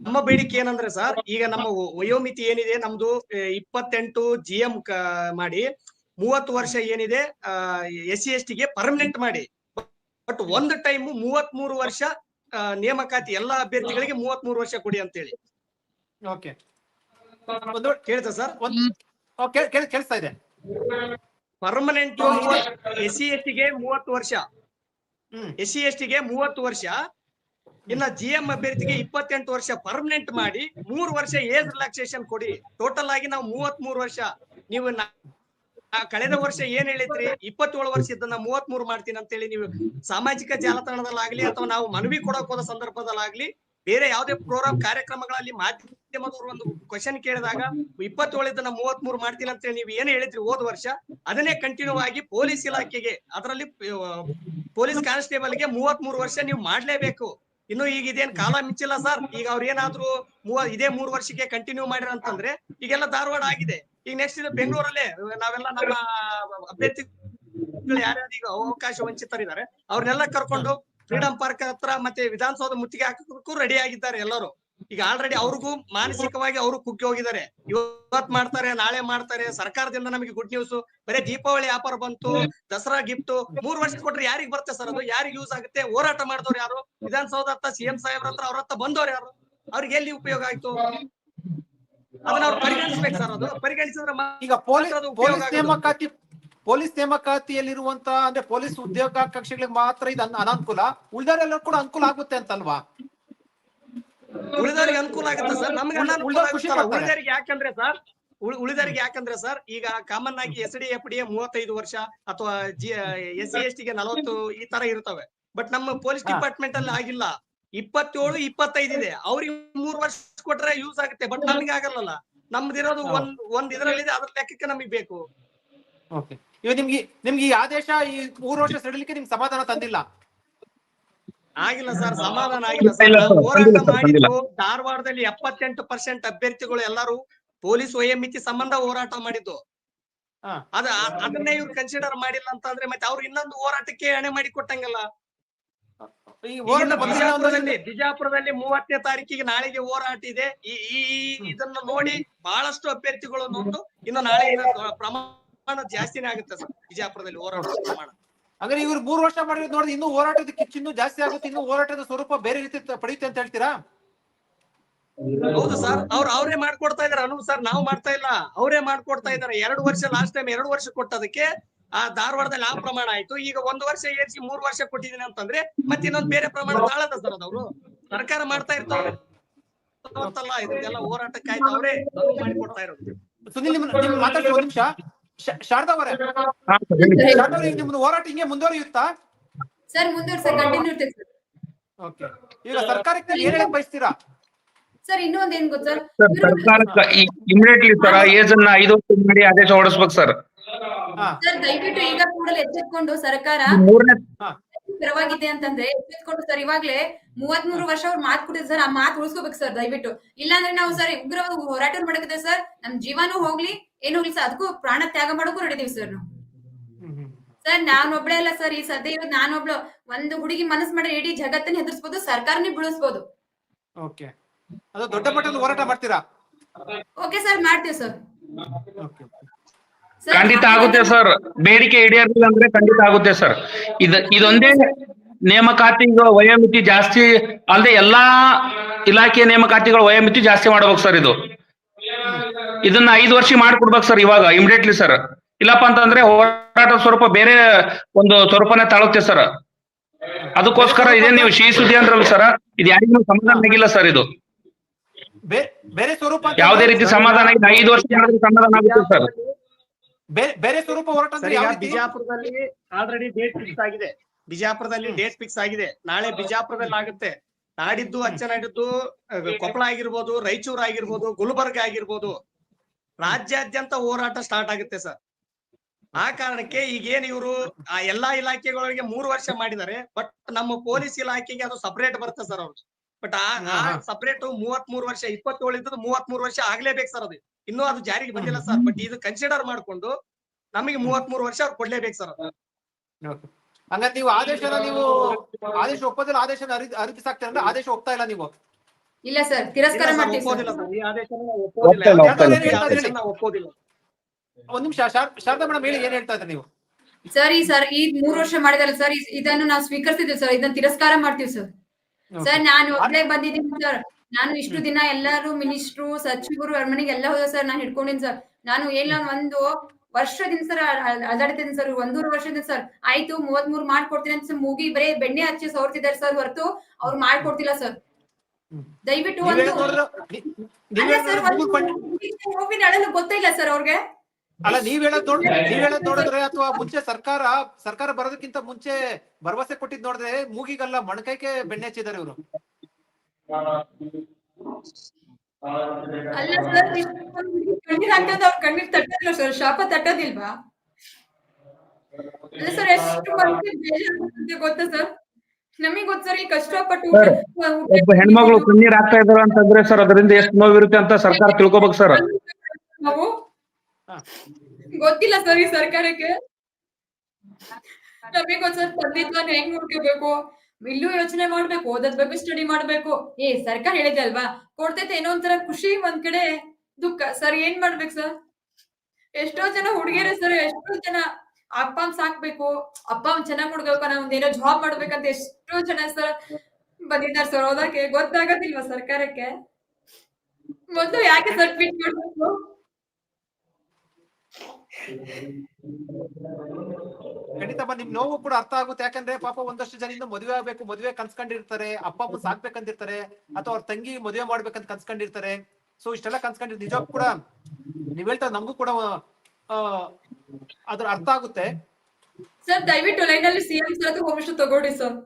ನಮ್ಮ ಬೇಡಿಕೆ ಏನಂದ್ರೆ ಸರ್ ಈಗ ನಮ್ಮ ವಯೋಮಿತಿ ಏನಿದೆ ನಮ್ದು ಇಪ್ಪತ್ತೆಂಟು ಜಿ ಎಂ ಮಾಡಿ ಮೂವತ್ತು ವರ್ಷ ಏನಿದೆ ಎಸ್ ಸಿ ಎಸ್ ಟಿಗೆ ಪರ್ಮನೆಂಟ್ ಮಾಡಿ. ಬಟ್ ಒಂದ್ ಟೈಮ್ ಮೂವತ್ ಮೂರು ವರ್ಷ ನೇಮಕಾತಿ ಎಲ್ಲಾ ಅಭ್ಯರ್ಥಿಗಳಿಗೆ ಮೂವತ್ ಮೂರು ವರ್ಷ ಕೊಡಿ ಅಂತ ಹೇಳಿ ಓಕೆ. ಒಂದು ಕೇಳ್ತಾ ಸರ್? ಕೇಳಿಸ್ತಾ ಇದೆ. ಪರ್ಮನೆಂಟ್ ಎಸ್ ಸಿ ಎಸ್ ಟಿಗೆ ಮೂವತ್ತು ವರ್ಷ. ಎಸ್ ಸಿ ಎಸ್ ಟಿಗೆ ಮೂವತ್ತು ವರ್ಷ ಇನ್ನ ಜಿ ಎಂ ಅಭ್ಯರ್ಥಿಗೆ ಇಪ್ಪತ್ತೆಂಟು ವರ್ಷ ಪರ್ಮನೆಂಟ್ ಮಾಡಿ ಮೂರು ವರ್ಷ ಏಜ್ ರಿಲ್ಯಾಕ್ಸೇಷನ್ ಕೊಡಿ. ಟೋಟಲ್ ಆಗಿ ನಾವು ಮೂವತ್ ಮೂರು ವರ್ಷ. ನೀವು ಕಳೆದ ವರ್ಷ ಏನ್ ಹೇಳಿದ್ರಿ? ಇಪ್ಪತ್ತೇಳು ವರ್ಷ ಇದ್ದನ್ನ ಮೂವತ್ ಮೂರು ಮಾಡ್ತೀನಿ ಅಂತ ಹೇಳಿ ನೀವು ಸಾಮಾಜಿಕ ಜಾಲತಾಣದಲ್ಲಾಗ್ಲಿ ಅಥವಾ ನಾವು ಮನವಿ ಕೊಡಕ್ ಹೋದ ಸಂದರ್ಭದಲ್ಲಾಗ್ಲಿ ಬೇರೆ ಯಾವುದೇ ಪ್ರೋಗ್ರಾಮ್ ಕಾರ್ಯಕ್ರಮಗಳಲ್ಲಿ ಮಾಧ್ಯಮದವರು ಒಂದು ಕ್ವಶನ್ ಕೇಳಿದಾಗ ಇಪ್ಪತ್ತೇಳು ಇದನ್ನ ಮೂವತ್ ಮೂರು ಮಾಡ್ತೀನಿ ಅಂತ ಹೇಳಿ ನೀವು ಏನ್ ಹೇಳಿದ್ರಿ ಹೋದ ವರ್ಷ? ಅದನ್ನೇ ಕಂಟಿನ್ಯೂ ಆಗಿ ಪೊಲೀಸ್ ಇಲಾಖೆಗೆ, ಅದರಲ್ಲಿ ಪೊಲೀಸ್ ಕಾನ್ಸ್ಟೇಬಲ್ಗೆ ಮೂವತ್ ಮೂರು ವರ್ಷ ನೀವು ಮಾಡ್ಲೇಬೇಕು. ಇನ್ನು ಈಗ ಇದೇನ್ ಕಾಲ ಮಿಂಚಿಲ್ಲ ಸರ್ ಈಗ ಅವ್ರ ಏನಾದ್ರು ಮೂವ ಇದೇ ಮೂರ್ ವರ್ಷಕ್ಕೆ ಕಂಟಿನ್ಯೂ ಮಾಡಿರ ಅಂತಂದ್ರೆ ಈಗೆಲ್ಲ ಧಾರವಾಡ ಆಗಿದೆ. ಈಗ ನೆಕ್ಸ್ಟ್ ಇದು ಬೆಂಗಳೂರಲ್ಲೇ ನಾವೆಲ್ಲ ನಮ್ಮ ಅಭ್ಯರ್ಥಿ ಯಾರ್ಯಾರು ಈಗ ಅವಕಾಶ ವಂಚಿತರಿದ್ದಾರೆ ಅವ್ರನ್ನೆಲ್ಲ ಕರ್ಕೊಂಡು ಫ್ರೀಡಂ ಪಾರ್ಕ್ ಹತ್ರ ಮತ್ತೆ ವಿಧಾನಸೌಧ ಮುತ್ತಿಗೆ ಹಾಕೋದಕ್ಕೂ ರೆಡಿ ಆಗಿದ್ದಾರೆ ಎಲ್ಲರೂ. ಈಗ ಆಲ್ರೆಡಿ ಅವ್ರಿಗೂ ಮಾನಸಿಕವಾಗಿ ಅವರು ಕುಗ್ಗಿ ಹೋಗಿದ್ದಾರೆ. ಇವತ್ ಮಾಡ್ತಾರೆ ನಾಳೆ ಮಾಡ್ತಾರೆ ಸರ್ಕಾರದಿಂದ ನಮಗೆ ಗುಡ್ ನ್ಯೂಸ್ ಬರೀ ದೀಪಾವಳಿ ವ್ಯಾಪಾರ ಬಂತು ದಸರಾ ಗಿಫ್ಟ್ ಮೂರ್ ವರ್ಷ ಕೊಟ್ರೆ ಯಾರಿಗ್ ಬರುತ್ತೆ ಸರ್ ಅದು? ಯಾರಿಗ್ ಯೂಸ್ ಆಗುತ್ತೆ? ಹೋರಾಟ ಮಾಡಿದವ್ರು ಯಾರು? ವಿಧಾನಸೌಧ ಹತ್ರ ಸಿಎಂ ಸಾಹೇಬ್ರ ಹತ್ರ ಅವ್ರ ಹತ್ರ ಬಂದವ್ರು ಯಾರು? ಅವ್ರಿಗೆ ಎಲ್ಲಿ ಉಪಯೋಗ ಆಯ್ತು? ಅದನ್ನ ಅವ್ರು ಪರಿಗಣಿಸ್ಬೇಕು ಸರ್ ಅದು. ಪರಿಗಣಿಸಿದ್ರೆ ಈಗ ಪೊಲೀಸ್. ನೇಮಕಾತಿ ಪೊಲೀಸ್ ನೇಮಕಾತಿಯಲ್ಲಿರುವಂತ ಅಂದ್ರೆ ಪೊಲೀಸ್ ಉದ್ಯೋಗಾಕಾಂಕ್ಷಿಗಳಿಗೆ ಮಾತ್ರ ಇದು ಅನ- ಅನಾನುಕೂಲ. ಉಳಿದವರೆಲ್ಲ ಕೂಡ ಅನುಕೂಲ ಆಗುತ್ತೆ ಅಂತಲ್ವಾ? ಉಳಿದವರಿಗೆ ಅನುಕೂಲ ಆಗುತ್ತೆ ಸರ್. ನಮ್ಗೆ. ಉಳಿದವರಿಗೆ ಯಾಕಂದ್ರೆ ಸರ್? ಉಳ್- ಉಳಿದವರಿಗೆ ಯಾಕಂದ್ರೆ ಸರ್ ಈಗ ಕಾಮನ್ ಆಗಿ ಎಸ್ ಡಿ ಎಫ್ ಡಿ ಮೂವತ್ತೈದು ವರ್ಷ ಅಥವಾ ಜಿ ಎಸ್ ಸಿ ಎಸ್ ಟಿಗೆ ನಲವತ್ತು ಈ ತರ ಇರ್ತವೆ. ಬಟ್ ನಮ್ಮ ಪೊಲೀಸ್ ಡಿಪಾರ್ಟ್ಮೆಂಟ್ ಅಲ್ಲಿ ಆಗಿಲ್ಲ. ಇಪ್ಪತ್ತೇಳು ಇಪ್ಪತ್ತೈದು ಇದೆ. ಅವ್ರಿಗೆ ಮೂರ್ ವರ್ಷ ಕೊಟ್ರೆ ಯೂಸ್ ಆಗುತ್ತೆ. ಬಟ್ ನಮ್ಗೆ ಆಗಲ್ಲ ನಮ್ದಿರೋದು. ಒಂದ್ ಒಂದ್ ಇದ್ರಲ್ಲಿದೆ. ಅದ್ರ ಲೆಕ್ಕಕ್ಕೆ ನಮಗೆ ಬೇಕು. ಓಕೆ ಇವಾಗ ನಿಮ್ಗೆ ನಿಮ್ಗೆ ಈ ಆದೇಶ ಈ ಮೂರು ವರ್ಷ ಸಡಿಲಿಕ್ಕೆ ನಿಮ್ಗೆ ಸಮಾಧಾನ ತಂದಿಲ್ಲ. ಆಗಿಲ್ಲ ಸರ್ ಸಮಾಧಾನ ಆಗಿಲ್ಲ ಸರ್ ಹೋರಾಟ ಮಾಡಿದ್ರು ಮಾಡಿದ್ದು ಧಾರವಾಡದಲ್ಲಿ ಎಪ್ಪತ್ತೆಂಟು ಪರ್ಸೆಂಟ್ ಅಭ್ಯರ್ಥಿಗಳು ಎಲ್ಲರೂ ಪೊಲೀಸ್ ವಯೋಮಿತಿ ಸಂಬಂಧ ಹೋರಾಟ ಮಾಡಿದ್ದು. ಹಾ. ಅದ ಅದನ್ನೇ ಇವ್ರು ಕನ್ಸಿಡರ್ ಮಾಡಿಲ್ಲ ಅಂತಂದ್ರೆ ಮತ್ತೆ ಅವ್ರು ಇನ್ನೊಂದು ಹೋರಾಟಕ್ಕೆ ಹಣೆ ಮಾಡಿ ಕೊಟ್ಟಂಗಲ್ಲ. ಅಂದ್ರೆ ಬಿಜಾಪುರದಲ್ಲಿ ಬಿಜಾಪುರದಲ್ಲಿ ಮೂವತ್ತನೇ ತಾರೀಕಿಗೆ ನಾಳೆಗೆ ಹೋರಾಟ ಇದೆ. ಈ ಇದನ್ನ ನೋಡಿ ಬಹಳಷ್ಟು ಅಭ್ಯರ್ಥಿಗಳು ನೋಡ್ತು. ಇನ್ನು ನಾಳೆ ಪ್ರಮಾಣ ಜಾಸ್ತಿನೇ ಆಗುತ್ತೆ ಸರ್ ಬಿಜಾಪುರದಲ್ಲಿ ಹೋರಾಟ ಪ್ರಮಾಣ. ಅಂದ್ರೆ ಇವ್ರು ಮೂರು ವರ್ಷ ಮಾಡಿರೋದು ನೋಡಿದ್ರೆ ಇನ್ನೂ ಹೋರಾಟದ ಕಿಚ್ಚು ಇನ್ನೂ ಜಾಸ್ತಿ ಆಗುತ್ತೆ ಇನ್ನೂ ಹೋರಾಟದ ಸ್ವರೂಪ ಬೇರೆ ರೀತಿ ಪಡೆಯುತ್ತೆ ಅಂತ ಹೇಳ್ತೀರಾ? ಹೌದು ಸರ್ ಅವ್ರ ಅವರೇ ಮಾಡ್ಕೊಡ್ತಾ ಇದಾರೆ ಅನು ಸರ್ ನಾವು ಮಾಡ್ತಾ ಇಲ್ಲ. ಅವರೇ ಮಾಡ್ಕೊಡ್ತಾ ಇದಾರೆ. ಎರಡು ವರ್ಷ ಲಾಸ್ಟ್ ಟೈಮ್ ಎರಡು ವರ್ಷ ಕೊಟ್ಟದಕ್ಕೆ ಆ ಧಾರವಾಡದಲ್ಲಿ ಆ ಪ್ರಮಾಣ ಆಯ್ತು. ಈಗ ಒಂದ್ ವರ್ಷ ಏರಿಸಿ ಮೂರ್ ವರ್ಷ ಕೊಟ್ಟಿದ್ದೀನಿ ಅಂತಂದ್ರೆ ಮತ್ತೆ ಇನ್ನೊಂದ್ ಬೇರೆ ಪ್ರಮಾಣ ತಾಳದ ಸರ್ ಅದವ್ರು ಸರ್ಕಾರ ಮಾಡ್ತಾ ಗೊತ್ತಲ್ಲ ಇದೆಲ್ಲ ಹೋರಾಟಕ್ಕೆ ಆಯ್ತು ಅವರೇ ಮಾಡಿಕೊಡ್ತಾ ಇರೋದು. ಸುನಿಲ್ ನಿಮ್ ಮಾತಾಡ್ತೀವಿ ನಿಮಿಷ. ಶಾರದಾ ಅವರೇ. ಶಾರದಾ ಅವರೇ ನಿಮ್ದು ಹೋರಾಟ ಹಿಂಗೆ ಮುಂದುವರಿಯುತ್ತಾ? ಸರ್ ಮುಂದುವರ್ಸ ಕಂಟಿನ್ಯೂ ಇರ್ತೇವೆ ಸರ್. ಓಕೆ. ಈಗ ಸರ್ಕಾರಕ್ಕೆ ಏನ್ ಹೇಳಕ್ ಬಯಸ್ತೀರಾ? ಸರ್ ಇನ್ನೊಂದ್ ಏನ್ ಗೊತ್ತಾ ಸರ್? ಸರ್ಕಾರಕ್ಕೆ ಇಮಿಡಿಯೇಟ್ಲಿ ಸರ್ ಏಜ್ ಅನ್ನ ಐದು ವರ್ಷ ಮಾಡಿ ಆದೇಶ ಹೊರಡಿಸ್ಬೇಕು ಸರ್. ಹಾ. ಸರ್ ದಯವಿಟ್ಟು ಈಗ ಕೂಡಲೇ ಎಚ್ಚೆತ್ಕೊಂಡು ಸರ್ಕಾರ ಪರವಾಗಿದೆ ಅಂತಂದ್ರೆ ಎಚ್ಚೆತ್ಕೊಂಡು ಸರ್ ಇವಾಗ್ಲೇ ಮೂವತ್ ಮೂರು ವರ್ಷ ಅವ್ರು ಮಾತು ಕೊಟ್ಟಿದ್ರು ಸರ್ ಆ ಮಾತು ಉಳಿಸ್ಕೋಬೇಕು ಸರ್ ದಯವಿಟ್ಟು. ಇಲ್ಲಾಂದ್ರೆ ನಾವು ಸರ್ ಉಗ್ರ ಹೋರಾಟ ಮಾಡಕಿದೆ ಸರ್. ನಮ್ ಜೀವನೂ ಹೋಗ್ಲಿ ಏನು ಇಲ್ಲ ಸರ್ ಅದಕ್ಕೂ ಪ್ರಾಣ ತ್ಯಾಗ ಮಾಡೋಕ್ಕೂ ನಡೀತೀವಿ ಸರ್ ನಾವು. ಸರ್ ನಾನೊಬ್ಳೆ ಅಲ್ಲ ಸರ್ ಈ ಸದ್ಯ ಇರೋದು ನಾನೊಬ್ಳು. ಒಂದು ಹುಡುಗಿ ಮನಸ್ ಮಾಡಿ ಇಡೀ ಜಗತ್ತನ್ನ ಹೆದರ್ಸ್ಬೋದು ಸರ್ಕಾರನೇ ಬೀಳಿಸ್ಬೋದು. ಓಕೆ ಅದು ದೊಡ್ಡ ಮಟ್ಟದ ಹೋರಾಟ ಮಾಡ್ತೀರಾ? ಓಕೆ ಸರ್ ಮಾಡ್ತೀವಿ ಸರ್ ಸರ್, ಖಂಡಿತ ಆಗುತ್ತೆ ಸರ್ ಬೇಡಿಕೆ ಈಡೇರಿಲ್ಲ ಅಂದ್ರೆ ಖಂಡಿತ ಆಗುತ್ತೆ ಸರ್ ಇದ ಇದೊಂದೇ ನೇಮಕಾತಿ ವಯೋಮಿತಿ ಜಾಸ್ತಿ ಅಲ್ಲದೆ ಎಲ್ಲಾ ಇಲಾಖೆಯ ನೇಮಕಾತಿಗಳ ವಯೋಮಿತಿ ಜಾಸ್ತಿ ಮಾಡ್ಬೇಕು ಸರ್ ಇದು. ಇದನ್ನ ಐದು ವರ್ಷ ಮಾಡ್ಕೊಡ್ಬೇಕು ಸರ್ ಇವಾಗ ಇಮಿಡಿಯೇಟ್ಲಿ ಸರ್ ಇಲ್ಲಪ್ಪ ಅಂತಂದ್ರೆ ಹೋರಾಟ ಸ್ವರೂಪ ಬೇರೆ ಒಂದು ಸ್ವರೂಪನೇ ತಾಳುತ್ತೆ ಸರ್ ಅದಕ್ಕೋಸ್ಕರ ಇದೇ ನೀವು ಶ್ರೀ ಸುದ್ದಿ ಅಂದ್ರಲ್ಲ ಸರ್ ಇದು ಯಾರಿಗೂ ಸಮಾಧಾನ ಆಗಿಲ್ಲ ಸರ್ ಇದು. ಬೇರೆ ಸ್ವರೂಪ ಯಾವುದೇ ರೀತಿ ಸಮಾಧಾನ ಆಗಿಲ್ಲ ಐದು ವರ್ಷ ಏನಾದ್ರೂ ಸಮಾಧಾನ ಆಗುತ್ತೆ ಸರ್ ಬೇರೆ- ಸ್ವರೂಪ ಹೋರಾಟ ಬಿಜಾಪುರದಲ್ಲಿ ಆಲ್ರೆಡಿ ಡೇಟ್ ಫಿಕ್ಸ್ ಆಗಿದೆ. ಬಿಜಾಪುರದಲ್ಲಿ ಡೇಟ್ ಫಿಕ್ಸ್ ಆಗಿದೆ. ನಾಳೆ ಬಿಜಾಪುರದಲ್ಲಿ ಆಗುತ್ತೆ. ನಾಡಿದ್ದು ಅಚ್ಚನಾಡಿದ್ದು ಕೊಪ್ಪಳ ಆಗಿರ್ಬೋದು ರಾಯಚೂರು ಆಗಿರ್ಬೋದು ಗುಲ್ಬರ್ಗ ಆಗಿರ್ಬೋದು. ರಾಜ್ಯಾದ್ಯಂತ ಹೋರಾಟ ಸ್ಟಾರ್ಟ್ ಆಗುತ್ತೆ ಸರ್ ಆ ಕಾರಣಕ್ಕೆ ಈಗೇನು ಇವರು ಆ ಎಲ್ಲಾ ಇಲಾಖೆಗಳಿಗೆ ಮೂರು ವರ್ಷ ಮಾಡಿದ್ದಾರೆ ಬಟ್ ನಮ್ಮ ಪೊಲೀಸ್ ಇಲಾಖೆಗೆ ಅದು ಸಪರೇಟ್ ಬರುತ್ತೆ ಸರ್ ಅವ್ರು ಬಟ್ ಆ. ಸಪರೇಟ್ ಮೂವತ್ ಮೂರು ವರ್ಷ ಇಪ್ಪತ್ತೇಳು ಇದ್ದದ್ದು ಮೂವತ್ ಮೂರು ವರ್ಷ ಆಗ್ಲೇಬೇಕು ಸರ್ ಅದು. ಇನ್ನೂ ಅದು ಜಾರಿಗೆ ಬಂದಿಲ್ಲ ಸರ್ ಬಟ್ ಇದು ಕನ್ಸಿಡರ್ ಮಾಡ್ಕೊಂಡು ನಮಗೆ ಮೂವತ್ ಮೂರು ವರ್ಷ ಅವ್ರು ಕೊಡ್ಲೇಬೇಕು ಸರ್ ಅದು. ನೀವು ಆದೇಶನ ನೀವು ಆದೇಶ ಒಪ್ಪೋದಿಲ್ಲ ಆದೇಶನ ಅರಿ- ಆದೇಶ ಒಪ್ತಾ ಇಲ್ಲ ನೀವು? ಇಲ್ಲ ಸರ್ ತಿರಸ್ಕಾರ ಸರ್, ಮಾಡ್ತೀವಿ ಒಪ್ಪೋದಿಲ್ಲ ಸರ್ ಸರ್ ಈ ಆದೇಶನ ನಾವು ಒಪ್ಪೋದಿಲ್ಲ. ಒಪ್ತಾ ಇಲ್ಲ, ಒಪ್ತಾ ಈ ಆದೇಶನ ನಾವು ಒಪ್ಪೋದಿಲ್ಲ. ಒಂದ್ ನಿಮಿಷ ಶಾರ್- ಶಾರದಾ ಮೇಡಮ್ ಹೇಳಿ ಏನ್ ಹೇಳ್ತಾ ಇದ್ರಿ ನೀವು? ಸರ್ ಈ ಸರ್ ಈ ಮೂರು ವರ್ಷ ಮಾಡಿದಲ್ಲ ಸರ್ ಇದ್- ಇದನ್ನು ನಾವು ಸ್ವೀಕರಿಸಿದ್ವಿ ಸರ್ ಇದನ್ನ ತಿರಸ್ಕಾರ ಮಾಡ್ತೀವಿ ಸರ್. ಸರ್ ನಾನು ಒಬ್ಬಳೇ ಬಂದಿದ್ದೀನಿ ಸರ್. ನಾನು ಇಷ್ಟು ದಿನ ಎಲ್ಲಾರು ಮಿನಿಸ್ಟ್ರು ಸಚಿವರು ಅರಮನೆಗೆ ಎಲ್ಲ ಹೋದ ಸರ್ ನಾನು ಹಿಡ್ಕೊಂಡಿನಿ ಸರ್. ನಾನು ಎಲ್ಲ ಒಂದು ವರ್ಷದಿಂದ ಸರ್ ಅದಾಡ್ತೀನಿ ಸರ್ ಒಂದೂವರೆ ವರ್ಷದಿಂದ ಸರ್. ಆಯ್ತು ಮೂವತ್ಮೂರು ಮಾಡ್ಕೊಡ್ತೀನಿ ಅಂತ ಮೂಗಿ ಬರೀ ಬೆಣ್ಣೆ ಹಚ್ಚಿ ಸೋರ್ತಿದ್ದಾರೆ ಸರ್ ಹೊರತು ಅವ್ರು ಮಾಡ್ಕೊಡ್ತಿಲ್ಲ ಸರ್. ದಯವಿಟ್ಟು ಒಂದು ಹೇಳೋದ್ ನೋಡಿದ್ರೆ ನೀ- ನೀವ್ ಅಲ್ಲ ಹೇಳೋದ್ ಸರ್ ಒಂದು Google ಪಂಡ್- ಹೋಗಿ ಅಳಲು ಗೊತ್ತಿಲ್ಲ ಸರ್ ಅವ್ರಿಗೆ. ಅಲ್ಲ ನೀವ್ ಹೇಳೋದ್ ನೋಡ್ ನೀವ್ ಹೇಳೋದ್ ನೋಡಿದ್ರೆ ಅಥವಾ ಮುಂಚೆ ಸರ್ಕಾರ ಸರ್ಕಾರ ಬರೋದಕ್ಕಿಂತ ಮುಂಚೆ ಭರವಸೆ ಕೊಟ್ಟಿದ್ ನೋಡಿದ್ರೆ ಮೂಗಿಗಲ್ಲ ಮಣಕೈಕೆ ಬೆಣ್ಣೆ ಹಚ್ಚಿದ್ದಾರೆ ಇವರು. ಅಲ್ಲ ಸರ್ ಕಣ್ಣೀರ್ ಹಾಕೋದು ಅವ್ರ ಕಣ್ಣೀರ್ ತಟ್ಟೋದಿಲ್ಲ ಸರ್ ಶಾಪ ತಟ್ಟೋದಿಲ್ವಾ? ಅಲ್ಲ ಸರ್ ಎಷ್ಟು ಗೊತ್ತಾ ಸರ್ ಒಬ್ಬ ಹೆಣ್ಮಗಳು ಕಣ್ಣೀರ್ ಆಗ್ತಾ ಇದಾರ ಅಂತಂದ್ರೆ ಸರ್ ಅದರಿಂದ ಎಷ್ಟು ನೋವಿರುತ್ತೆ ಅಂತ ಸರ್ಕಾರ ತಿಳ್ಕೊಬೇಕು ಸರ್. ನಾವು? ಗೊತ್ತಿಲ್ಲ ಸರ್ ಈ ಸರ್ಕಾರಕ್ಕೆ. ಹೆಂಗ್ ನೋಡ್ಕೋಬೇಕು ಇಲ್ಲೂ ಯೋಚನೆ ಮಾಡ್ಬೇಕು ಓದದ್ ಬಗ್ಗೆ ಸ್ಟಡಿ ಮಾಡ್ಬೇಕು. ಏ ಸರ್ಕಾರ ಹೇಳಿದೆ ಅಲ್ವಾ? ಕೊಡ್ತೈತೆ ಏನೋ ಒಂಥರ ಖುಷಿ ಒಂದ್ ಕಡೆ ದುಃಖ. ಸರ್ ಏನ್ ಮಾಡ್ಬೇಕು ಸರ್? ಎಷ್ಟೋ ಜನ ಹುಡುಗಿಯರೇ ಸರ್ ಎಷ್ಟೋ ಜನ ಅಪ್ಪ ಅಮ್ಮ ಸಾಕ್ಬೇಕು, ಅಪ್ಪ ಅಮ್ಮ ಚೆನ್ನಾಗ್ ನೋಡ್ಬೇಕು ನಾವು ಒಂದೇನೋ ಜಾಬ್ ಮಾಡ್ಬೇಕಂತ ಎಷ್ಟೋ ಜನ ಸರ್ ಬಂದಿದ್ದಾರೆ ಸರ್ ಓದಕ್ಕೆ ಗೊತ್ತಾಗತ್ತಿಲ್ವಾ ಸರ್ಕಾರಕ್ಕೆ? ಮೊದಲು ಯಾಕೆ ಸರ್ ಟ್ವೀಟ್ ಮಾಡ್ಬೇಕು? ಖಂಡಿತಮ್ಮ ನಿಮ್ ನೋವು ಕೂಡ ಅರ್ಥ ಆಗುತ್ತೆ. ಯಾಕಂದ್ರೆ ಪಾಪ ಒಂದಷ್ಟು ಜನ ಇನ್ನು ಮದುವೆ ಆಗ್ಬೇಕು, ಮದುವೆ ಕನ್ಸ್ಕೊಂಡಿರ್ತಾರೆ, ಅಪ್ಪ ಅಮ್ಮ ಸಾಕ್ಬೇಕಂತಿರ್ತಾರೆ, ಅಥವಾ ಅವ್ರ ತಂಗಿ ಮದುವೆ ಮಾಡ್ಬೇಕಂತ ಕನ್ಸ್ಕೊಂಡಿರ್ತಾರೆ. ಸೊ ಇಷ್ಟೆಲ್ಲ ಕನ್ಸ್ಕೊಂಡಿರ್ ನಿಜಕ್ಕೂ ಕೂಡ, ನೀವ್ ಹೇಳ್ತಾರೆ ನಮಗೂ ಕೂಡ ಅದ್ರ ಅರ್ಥ ಆಗುತ್ತೆ? ಸರ್ ದಯವಿಟ್ಟು ಲೈನ್ ಅಲ್ಲಿ ಸಿಎಂ ಸರ್ ಹತ್ರ ಹೋಗಷ್ಟು ತಗೊಳ್ಳಿ ಸರ್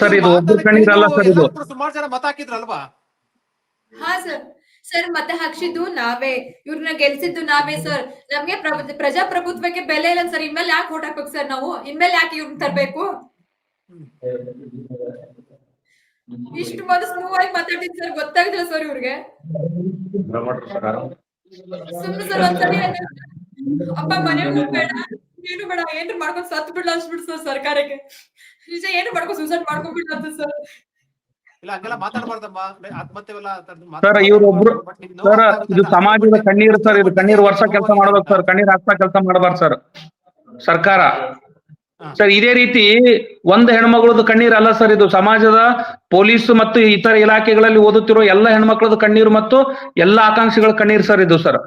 ಸರ್, ಇದು ಕಣ್ಣೀರಲ್ಲ ಸರ್ ಇದು. ಸುಮಾರು ಜನ ಮತ ಹಾಕಿದ್ರಲ್ವಾ? ಹಾ ಸರ್ ಸರ್ ಮತ ಹಾಕ್ಸಿದ್ದು ನಾವೇ. ಇವ್ರನ್ನ ಗೆಲ್ಸಿದ್ದು ನಾವೇ ಸರ್ ನಮ್ಗೆ ಪ್ರಭು- ಪ್ರಜಾಪ್ರಭುತ್ವಕ್ಕೆ ಬೆಲೆ ಇಲ್ಲ ಸರ್ ಇನ್ಮೇಲೆ ಯಾಕೆ ಓಟ್ ಹಾಕ್ಬೇಕು ಸರ್ ನಾವು? ಇನ್ಮೇಲೆ ಯಾಕೆ ಇವ್ರನ್ನ ತರ್ಬೇಕು? ಇಷ್ಟು ಮೊದಲು ಸ್ಮೂವ್ ಆಗಿ ಮಾತಾಡಿದ್ ಸರ್ ಗೊತ್ತಾಗ್ತಿಲ್ಲ ಸರ್ ಇವ್ರಿಗೆ. ಸುಮ್ನೆ ಸರ್ ಒಂದ್ಸರಿ ಅಪ್ಪ ಮನೆ ಬೇಡ ಏನು ಬೇಡ ಏನ್ರ ಮಾಡ್ಕೊಂಡ್ ಸತ್ ಬಿಡ್ಲ ಅನ್ಸ್ಬಿಡ್ ಸರ್ ಸರ್ಕಾರಕ್ಕೆ. ನಿಜ ಏನು ಮಾಡ್ಕೊಂಡ್ ಸುಸೈಡ್ ಮಾಡ್ಕೊಂಡ್ಬಿಡ್ಲ ಅಂತ ಸರ್. ಇಲ್ಲ ಹಂಗೆಲ್ಲ ಮಾತಾಡಬಾರ್ದಮ್ಮ ಆತ್ಮಹತ್ಯೆವೆಲ್ಲ ಸರ್ ಇವ್ರೊಬ್ರು ಸರ್ ಇದು ಸಮಾಜದ ಕಣ್ಣೀರು ಸರ್ ಇದು ಕಣ್ಣೀರು ವರ್ಷ ಕೆಲಸ ಮಾಡ್ಬೇಕು ಸರ್ ಕಣ್ಣೀರ್ ಹಾಕ್ತಾ ಕೆಲಸ ಮಾಡಬಾರ್ದು ಸರ್. ಸರ್ಕಾರ. ಸರ್, ಇದೇ ರೀತಿ ಒಂದ್ ಹೆಣ್ಮಗಳದ್ದು ಕಣ್ಣೀರ್ ಅಲ್ಲ ಸರ್ ಇದು. ಸಮಾಜದ ಪೊಲೀಸ್ ಮತ್ತು ಇತರ ಇಲಾಖೆಗಳಲ್ಲಿ ಓದುತ್ತಿರುವ ಎಲ್ಲ ಹೆಣ್ಮಕ್ಳದ್ದು ಕಣ್ಣೀರು ಮತ್ತು ಎಲ್ಲಾ ಆಕಾಂಕ್ಷಿಗಳ ಕಣ್ಣೀರ್ ಸರ್ ಇದು ಸರ್.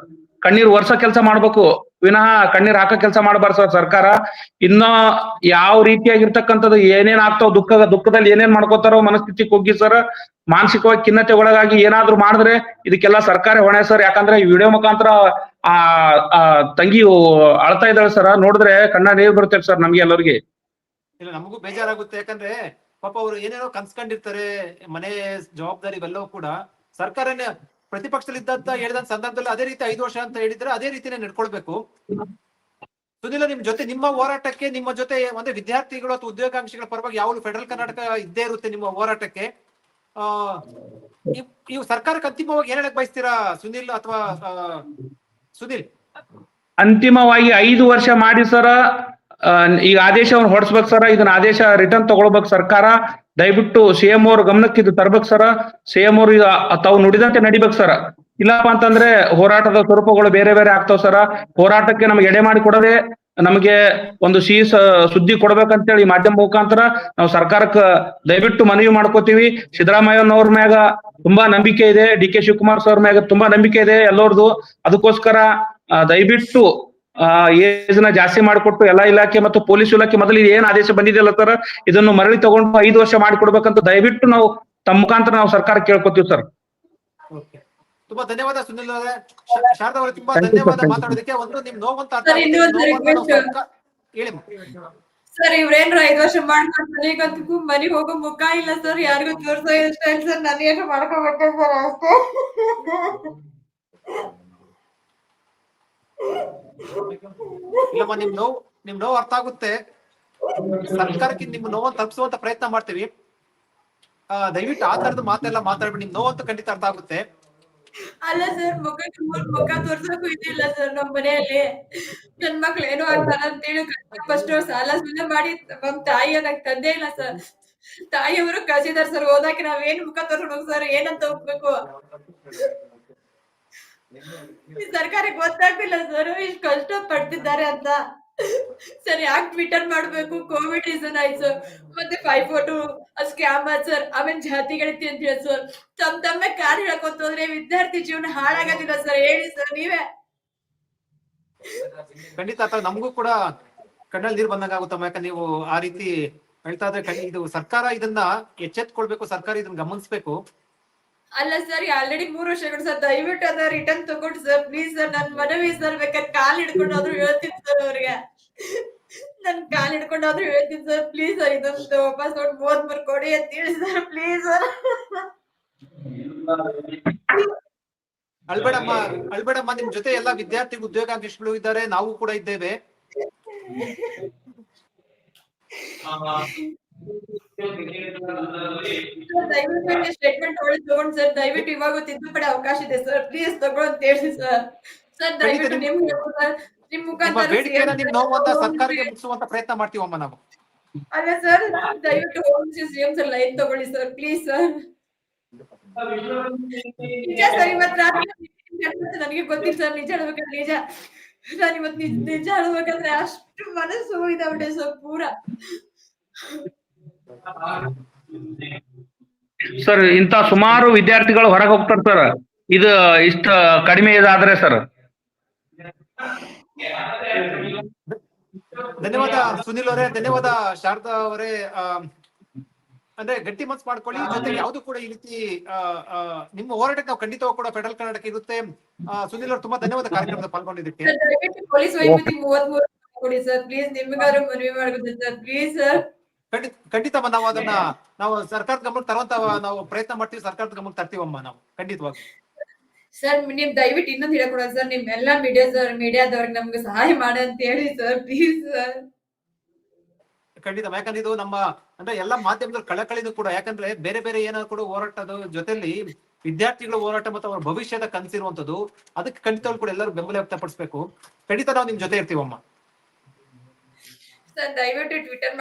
ಕಣ್ಣೀರ್ ವರ್ಷ ಕೆಲಸ ಮಾಡ್ಬೇಕು. ವಿನಃ ಕಣ್ಣೀರ್ ಹಾಕೋ ಕೆಲಸ ಮಾಡಬಾರ್ದು ಸರ್ ಸರ್ಕಾರ. ಇನ್ನ ಯಾವ ರೀತಿಯಾಗಿರ್ತಕ್ಕಂಥದ್ದು ಏನೇನ್ ಆಗ್ತಾವ ದುಃಖ, ದುಃಖದಲ್ಲಿ ಏನೇನ್ ಮಾಡ್ಕೋತಾರೋ ಮನಸ್ಥಿತಿ ಕುಗ್ಗಿ ಸರ್ ಮಾನಸಿಕವಾಗಿ ಖಿನ್ನತೆ ಒಳಗಾಗಿ ಏನಾದ್ರು ಮಾಡಿದ್ರೆ ಇದಕ್ಕೆಲ್ಲ ಸರ್ಕಾರ ಹೊಣೆ ಸರ್ ಯಾಕಂದ್ರೆ ಈ ವಿಡಿಯೋ ಮುಖಾಂತರ ಆ ತಂಗಿ ಅಳ್ತಾ ಇದ್ದಾಳೆ ಸರ್ ನೋಡಿದ್ರೆ ಕಣ್ಣ ನೀರು ಬರುತ್ತೆ ಸರ್ ನಮ್ಗೆ ಎಲ್ಲರಿಗೆ. ಇಲ್ಲ, ನಮಗೂ ಬೇಜಾರಾಗುತ್ತೆ. ಯಾಕಂದ್ರೆ ಪಾಪ ಅವರು ಏನೇನೋ ಕನ್ಸ್ಕೊಂಡಿರ್ತಾರೆ, ಮನೆ ಜವಾಬ್ದಾರಿ ಇವೆಲ್ಲವೂ ಕೂಡ ಸರ್ಕಾರನೇ ಪ್ರತಿಪಕ್ಷದಲ್ಲಿ ಇದ್ದಂತ ಹೇಳಿದಂತ ಸಂದರ್ಭದಲ್ಲಿ ಅದೇ ರೀತಿ ಐದು ವರ್ಷ ಅಂತ ಹೇಳಿದ್ರೆ ಅದೇ ರೀತಿನೇ ನಡ್ಕೊಳ್ಬೇಕು. ಸುನಿಲ, ನಿಮ್ ಜೊತೆ ನಿಮ್ಮ ಹೋರಾಟಕ್ಕೆ, ನಿಮ್ಮ ಜೊತೆ ಅಂದ್ರೆ ವಿದ್ಯಾರ್ಥಿಗಳು ಅಥವಾ ಉದ್ಯೋಗಾಂಕ್ಷಿಗಳ ಪರವಾಗಿ ಯಾವಾಗಲೂ ಫೆಡರಲ್ ಕರ್ನಾಟಕ ಇದ್ದೇ ಇರುತ್ತೆ ನಿಮ್ಮ ಹೋರಾಟಕ್ಕೆ. ಆ ನೀವು ಸರ್ಕಾರಕ್ಕೆ ಅಂತಿಮವಾಗಿ ಏನ್ ಹೇಳಕ್ ಬಯಸ್ತೀರಾ ಸುನಿಲ್ ಅಥವಾ ಸುನಿಲ್? ಅಂತಿಮವಾಗಿ ಐದು ವರ್ಷ ಮಾಡಿ ಸರ ಈಗ ಆದೇಶವನ್ನು ಹೊರಡಿಸ್ಬೇಕು ಸರ, ಇದನ್ನ ಆದೇಶ ರಿಟರ್ನ್ ತಗೊಳ್ಬೇಕು ಸರ್ಕಾರ. ದಯವಿಟ್ಟು ಸಿ ಎಂ ಅವ್ರ ಗಮನಕ್ಕೆ ಇದು ತರ್ಬೇಕು ಸರ. ಸಿ ಎಂ ಅವ್ರು ತಾವು ನುಡಿದಂತೆ ನಡಿಬೇಕು ಸರ. ಇಲ್ಲಪ್ಪ ಅಂತಂದ್ರೆ ಹೋರಾಟದ ಸ್ವರೂಪಗಳು ಬೇರೆ ಬೇರೆ ಆಗ್ತಾವ್ ಸರ. ಹೋರಾಟಕ್ಕೆ ನಮ್ಗೆ ಎಡೆ ಮಾಡಿ ಕೊಡದೆ ನಮಗೆ ಒಂದು ಸಿಹಿ ಸುದ್ದಿ ಕೊಡ್ಬೇಕಂತೇಳಿ ಮಾಧ್ಯಮ ಮುಖಾಂತರ ನಾವು ಸರ್ಕಾರಕ್ಕೆ ದಯವಿಟ್ಟು ಮನವಿ ಮಾಡ್ಕೋತೀವಿ. ಸಿದ್ದರಾಮಯ್ಯನವ್ರ ಮ್ಯಾಗ ತುಂಬಾ ನಂಬಿಕೆ ಇದೆ. ಡಿ ಕೆ ಶಿವಕುಮಾರ್ ಸರ್ ಮ್ಯಾಗ ತುಂಬಾ ನಂಬಿಕೆ ಇದೆ ಎಲ್ಲರದು. ಅದಕ್ಕೋಸ್ಕರ ದಯವಿಟ್ಟು ಆ ಏಜ್ನ ಜಾಸ್ತಿ ಮಾಡಿಕೊಟ್ಟು ಎಲ್ಲಾ ಇಲಾಖೆ ಮತ್ತು ಪೊಲೀಸ್ ಇಲಾಖೆ ಮೊದಲು ಏನ್ ಆದೇಶ ಬಂದಿದೆಯಲ್ಲ ಸರ್? ಇದನ್ನು ಮರಳಿ ತಗೊಂಡು ಐದು ವರ್ಷ ಮಾಡಿಕೊಡ್ಬೇಕಂತ ದಯವಿಟ್ಟು ನಾವು ತಮ್ಮ ಮುಖಾಂತರ ನಾವು ಸರ್ಕಾರ ಕೇಳ್ಕೊತೀವಿ ಸರ್. ಓಕೆ. ತುಂಬಾ ಧನ್ಯವಾದ ಸುನಿಲ್ ಅವರೇ. ಶಾರದಾ ಅವರೇ ತುಂಬಾ. ಧನ್ಯವಾದ. ಮಾತಾಡೋದಕ್ಕೆ ಒಂದು ನಿಮ್ ನೋವಂತ ಹೇಳಿ ಸರ್ ಇವ್ರೇನ್ರ ಐದ್ ವರ್ಷ ಮಾಡ್ಕೊಂಡು ಮನೆಗಂತೂ ಮನೆ ಹೋಗೋ ಮುಖ ಇಲ್ಲ ಸರ್ ಯಾರಿಗೂ ತೋರ್ಸೋ ಇಷ್ಟ ಇಲ್ಲ ಸರ್ ನಾನೇನು ಮಾಡ್ಕೊಬಿಟ್ಟೆ ಸರ್ ಅಷ್ಟೇ. ಇಲ್ಲಮ್ಮ, ನಿಮ್ ನೋವು ನಿಮ್ ನೋವು ಅರ್ಥ ಆಗುತ್ತೆ. ಸರ್ಕಾರಕ್ಕೆ ನಿಮ್ ನೋವನ್ನು ತಲುಪಿಸುವಂತ ಪ್ರಯತ್ನ ಮಾಡ್ತೀವಿ. ದಯವಿಟ್ಟು ಆ ತರದ ಮಾತೆಲ್ಲ ಮಾತಾಡ್ಬೇಡಿ. ನಿಮ್ ನೋವಂತ ಖಂಡಿತ ಅರ್ಥ ಆಗುತ್ತೆ. ಅಲ್ಲ ಸರ್ ಮುಖ ಮುಖ ತೋರ್ಸಕ್ಕೂ ಇದಿಲ್ಲ ಸರ್ ನಮ್ ಮನೆಯಲ್ಲಿ. ನನ್ ಮಕ್ಳು ಏನೋ ಅಂತ ಅಂತೇಳಿ ಫಸ್ಟ್ ಸಾಲ ಸುಮ್ಮನೆ ಮಾಡಿ ನಮ್ ತಾಯಿ ನಂಗೆ ತಂದೆ ಇಲ್ಲ ಸರ್ ತಾಯಿಯವರು ಕಳ್ಸಿದಾರ್ ಸರ್ ಓದಾಕೆ ನಾವ್ ಏನ್ ಮುಖ ತೋರ್ಸ್ಬೇಕು ಸರ್ ಏನಂತ ಹೋಗ್ಬೇಕು? ಈ ಸರ್ಕಾರಕ್ಕೆ ಗೊತ್ತಾಗ್ತಿಲ್ಲ, ಸರ್. ಇಷ್ಟು ಕಷ್ಟ ಪಡ್ತಿದ್ದಾರೆ ಅಂತ. ಸರ್, ಯಾಕೆ ಟ್ವಿಟರ್ ಮಾಡ್ಬೇಕು? ಕೋವಿಡ್ ರೀಸನ್ ಆಯ್ತು. ಸರ್ ಮತ್ತೆ ಫೈವ್ ಫೋಟೋ ಸ್ಕ್ಯಾಮ್ ಸರ್. ಆಮೇಲೆ ಜಾತಿ ಗಣತಿ ಅಂತ ಹೇಳಿ, ಸರ್. ತಮ್ ತಮ್ಮ ಕಾರ್ ಹೇಳ್ಕೊಂತ ಹೋದ್ರೆ ವಿದ್ಯಾರ್ಥಿ ಜೀವನ ಹಾಳಾಗದಿಲ್ಲ ಸರ್. ಹೇಳಿ, ಸರ್, ನೀವೇ. ಖಂಡಿತ ನಮಗೂ ಕೂಡ ಕಣ್ಣಲ್ಲಿ ನೀರು ಬಂದಂಗ ಆಗುತ್ತಮ್ಮ. ಯಾಕಂದ್ರೆ ನೀವು ಆ ರೀತಿ ಹೇಳ್ತಾ ಇದ್ರೆ ಇದು ಸರ್ಕಾರ ಇದನ್ನ ಎಚ್ಚೆತ್ಕೊಳ್ಬೇಕು, ಸರ್ಕಾರ ಇದನ್ನ ಗಮನಿಸ್ಬೇಕು. ಅಲ್ಲ ಸರ್ ಆಲ್ರೆಡಿ ಮೂರು ವರ್ಷಗಳು ಸರ್ ದಯವಿಟ್ಟು ಅದ ರಿಟರ್ನ್ ತಗೊಂಡು ಸರ್ ಪ್ಲೀಸ್ ಸರ್ ನನ್ ಮನವಿ ಸರ್ ಬೇಕಾದ್ರೆ ಕಾಲ್ ಹಿಡ್ಕೊಂಡು ಆದ್ರೂ ಹೇಳ್ತೀನಿ ಸರ್ ಅವ್ರಿಗೆ. ನನ್ ಕಾಲ್ ಹಿಡ್ಕೊಂಡು ಆದ್ರೂ ಹೇಳ್ತೀನಿ ಸರ್ ಪ್ಲೀಸ್ ಸರ್ ಇದೊಂದು ವಾಪಸ್ ನೋಡಿ ಮೂವತ್ ಮೂರ್ ಕೊಡಿ ಅಂತ ಹೇಳಿ ಸರ್ ಪ್ಲೀಸ್ ಸರ್ ಅಳ್ಬೇಡಮ್ಮ ಅಳ್ಬೇಡಮ್ಮ. ನಿಮ್ ಜೊತೆ ಎಲ್ಲಾ ವಿದ್ಯಾರ್ಥಿ ಉದ್ಯೋಗಾಂಕ್ಷಿಗಳು ಇದ್ದಾರೆ. ನಾವು ಕೂಡ ಇದ್ದೇವೆ. ದಯವಿಟ್ಟು ಸ್ಟೇಟ್ಮೆಂಟ್ ತಗೊಂಡು ಸರ್ ದಯವಿಟ್ಟು ಇವಾಗ ತಿದ್ದುಪಡಿ ಅವಕಾಶ ಇದೆ ಸರ್ ಪ್ಲೀಸ್ ಅಂತ ಹೇಳಿ ಸರ್ ಸರ್ ದಯವಿಟ್ಟು ನಿಮ್ ಸರ್ ನಿಮ್ ಮುಖಾಂತರ ಸರ್ಕಾರಕ್ಕೆ ಮುಟ್ಟಿಸುವಂತ ಪ್ರಯತ್ನ ಮಾಡ್ತೀವಮ್ಮ ನಾವು. ಅಲ್ಲ ಸರ್ ದಯವಿಟ್ಟು ಹೋಮ್ ಸಿಎಂ ಸರ್ ಲೈನ್ ತಗೊಳ್ಳಿ ಸರ್ ಪ್ಲೀಸ್ ಸರ್ ನಿಜ ಸರ್ ಇವತ್ತು ರಾತ್ರಿ ನನಗೆ ಗೊತ್ತಿಲ್ಲ ಸರ್ ನಿಜ ಹೇಳ್ಬೇಕಂದ್ರೆ ನಿಜ. ನಾನು ಇವತ್ತು ನಿಜ ಹೇಳ್ಬೇಕಂದ್ರೆ ಅಷ್ಟು ಮನಸ್ಸು ಇದಾಗ್ಬಿಟ್ಟೆ ಸರ್ ಪೂರ. ಸರ್ ಇಂತ ಸುಮಾರು ವಿದ್ಯಾರ್ಥಿಗಳು ಹೊರಗೆ ಹೋಗ್ತಾರೆ ಸರ್ ಇದು ಇಷ್ಟ ಕಡಿಮೆ ಇದಾದ್ರೆ ಸರ್ ಧನ್ಯವಾದ ಸುನಿಲ್ ಅವರೇ. ಧನ್ಯವಾದ ಶಾರದಾ ಅವರೇ. ಅಂದ್ರೆ ಗಟ್ಟಿ ಮನ್ಸ್ ಮಾಡ್ಕೊಳ್ಳಿ. ಜೊತೆಗೆ ಯಾವ್ದು ಕೂಡ ಈ ರೀತಿ ನಿಮ್ಮ ಹೋರಾಟಕ್ಕೆ ನಾವು ಖಂಡಿತವಾಗಿ ಕೂಡ ಫೆಡರಲ್ ಕರ್ನಾಟಕ ಇರುತ್ತೆ. ಆ, ಸುನಿಲ್ ಅವರು ತುಂಬಾ ಧನ್ಯವಾದ ಕಾರ್ಯಕ್ರಮದ ಪಾಲ್ಗೊಂಡಿದ್ದಕ್ಕೆ. ಕೊಡಿ ಸರ್ ಪ್ಲೀಸ್ ನಿಮ್ಗಾರು ಮನವಿ ಮಾಡ್ಬೋದು ಸರ್ ಪ್ಲೀಸ್ ಸರ್ ಖಂಡಿತ ಖಂಡಿತ ನಾವು ಅದನ್ನ ನಾವು ಸರ್ಕಾರದ ಗಮನಕ್ಕೆ ತರುವಂತ ನಾವು ಪ್ರಯತ್ನ ಮಾಡ್ತೀವಿ ಸರ್ಕಾರದ ಗಮನಕ್ಕೆ ತರ್ತೀವಮ್ಮ ನಾವು ಖಂಡಿತವಾಗಿ. ಸರ್ ನಿಮ್ ದಯವಿಟ್ಟು ಇನ್ನೊಂದು ಹೇಳ್ಕೊಡೋದು ಸರ್ ನಿಮ್ ಎಲ್ಲಾ ಮೀಡಿಯಾಸ್ ಮೀಡಿಯಾದವ್ರಿಗೆ ನಮ್ಗೆ ಸಹಾಯ ಮಾಡಿ ಅಂತ ಹೇಳಿ ಸರ್ ಪ್ಲೀಸ್ ಸರ್. ಖಂಡಿತ ಯಾಕಂದ್ರೆ ಇದು ನಮ್ಮ ಅಂದ್ರೆ ಎಲ್ಲಾ ಮಾಧ್ಯಮದ ಕಳಕಳಿನೂ ಕೂಡ ಯಾಕಂದ್ರೆ ಬೇರೆ ಬೇರೆ ಏನಾದ್ರು ಕೂಡ ಹೋರಾಟದ ಜೊತೆಲಿ ವಿದ್ಯಾರ್ಥಿಗಳ ಹೋರಾಟ ಮತ್ತು ಅವರ ಭವಿಷ್ಯದ ಕನಸಿರುವಂತದ್ದು ಅದಕ್ಕೆ ಖಂಡಿತವಾಗ್ಲೂ ಕೂಡ ಎಲ್ಲರೂ ಬೆಂಬಲ ವ್ಯಕ್ತಪಡಿಸಬೇಕು. ಖಂಡಿತ ನಾವು ನಿಮ್ ಜೊತೆ ಇರ್ತೀವಮ್ಮ. ಸರ್ ದಯವಿಟ್ಟು ಟ್ವಿಟರ್